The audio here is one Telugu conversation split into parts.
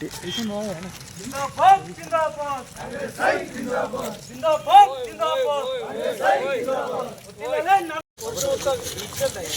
जिंदाबाद जिंदाबाद जिंदाबाद जिंदाबाद जिंदाबाद तिला ना वर्षोत्सव इज्जत आहे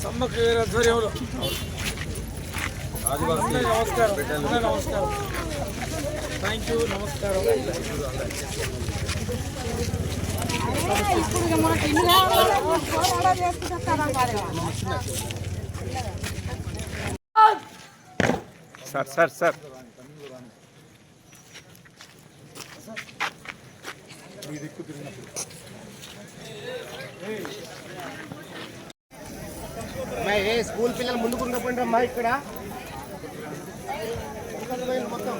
సమ్మక్క ఆధ్వర్యంలో నమస్కారం నమస్కారం థ్యాంక్ యూ నమస్కారం సార్ సార్ సార్. కావాలి పోరాడాలు చేసుకుంటారా మరి సార్ సార్ సార్ స్కూల్ పిల్లలు ముందుకు ఉండకపోయినమ్మా ఇక్కడ మొత్తం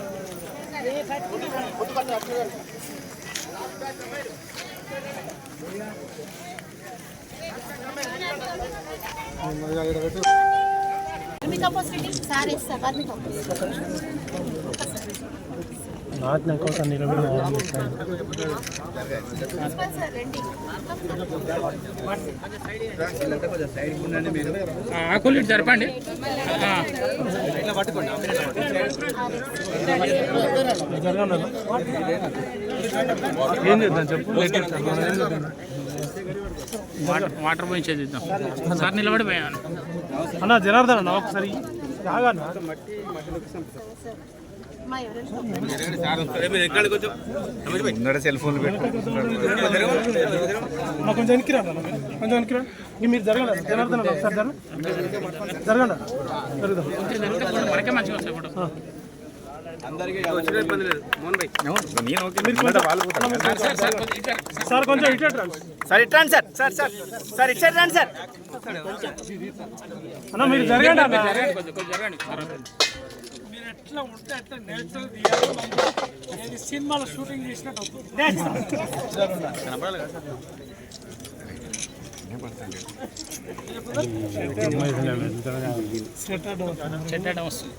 వర్మి కంపోస్ట్ రెడ్డి సార్ ఇస్తారు కంపోస్ట్ ప్రిన్సిపల్ సార్ రండి ఆకులు జరపండి. ఏం చేద్దాం చెప్పు? వాటర్ వాటర్ పోయించే చూద్దాం సార్ నిలబడి పోయాను అన్న జనార్దన్ అన్న ఒకసారి రాగన్న? మా ఎవరైనా ముందర సెల్ ఫోన్ కొంచెం. కొంచెం మీరు జరగండి జనార్దన్ ఒకసారి జరుగుదాం పోతారు సార్ కొంచెం ఇటు ఇటు రండి సార్ ఇటు రండి sir. Sir sir sir side side రండి సార్. అన్న మీరు జరగండి ఎట్లా ఉంటే అట్లా నేచురల్ తీయాలి. నేను సినిమాలో షూటింగ్ చేసినట్టు చెడ్డ వస్తుంది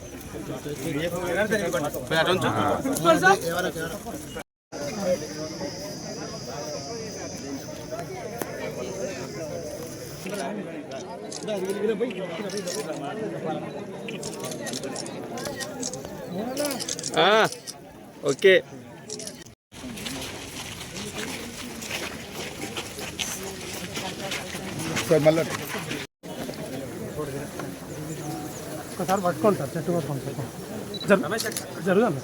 ఓకే. సార్ మళ్ళీ. ఒకసారి పట్టుకోండి సార్ చెట్టు పట్టుకోండి సార్. జరు జరగండి.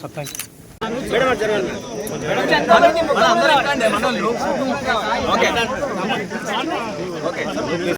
సార్ థ్యాంక్ యూ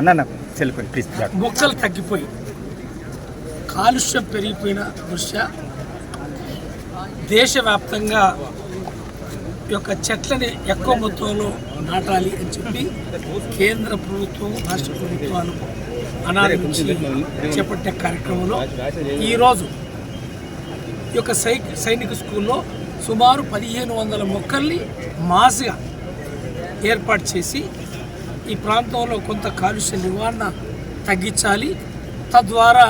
అన్న సెల్ ఫోన్ ప్లీజ్ మొక్కలు తగ్గిపోయి కాలుష్యం పెరిగిపోయిన దృష్ట్యా దేశవ్యాప్తంగా ఈ యొక్క చెట్లని ఎక్కువ మొత్తంలో నాటాలి అని చెప్పి కేంద్ర ప్రభుత్వం రాష్ట్ర ప్రభుత్వాలు అనాది చేపట్టే కార్యక్రమంలో ఈరోజు ఈ యొక్క సై సైనిక స్కూల్లో సుమారు పదిహేను వందల మొక్కల్ని మాస్గా ఏర్పాటు చేసి ఈ ప్రాంతంలో కొంత కాలుష్య నివారణ తగ్గించాలి. తద్వారా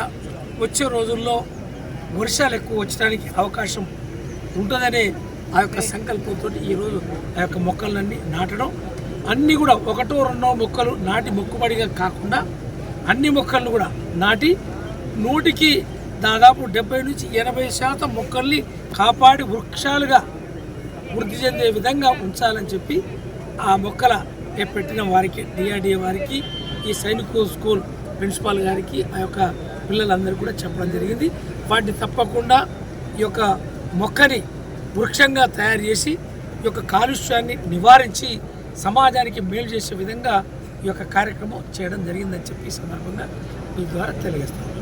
వచ్చే రోజుల్లో వర్షాలు ఎక్కువ వచ్చడానికి అవకాశం ఉంటుందనే ఆ యొక్క సంకల్పంతో ఈరోజు ఆ యొక్క మొక్కలన్నీ నాటడం. అన్నీ కూడా ఒకటో రెండో మొక్కలు నాటి మొక్కుబడిగా కాకుండా అన్ని మొక్కలను కూడా నాటి నూటికి దాదాపు డెబ్బై నుంచి ఎనభై శాతం మొక్కల్ని కాపాడి వృక్షాలుగా వృద్ధి చెందే విధంగా ఉంచాలని చెప్పి ఆ మొక్కల పెట్టిన వారికి డిఆర్డిఏ వారికి ఈ సైనిక స్కూల్ ప్రిన్సిపాల్ గారికి ఆ యొక్క పిల్లలందరూ కూడా చెప్పడం జరిగింది. వాటిని తప్పకుండా ఈ యొక్క మొక్కని వృక్షంగా తయారు చేసి ఈ యొక్క కాలుష్యాన్ని నివారించి సమాజానికి మేలు చేసే విధంగా ఈ యొక్క కార్యక్రమం చేయడం జరిగిందని చెప్పి సందర్భంగా మీ ద్వారా తెలియజేస్తాను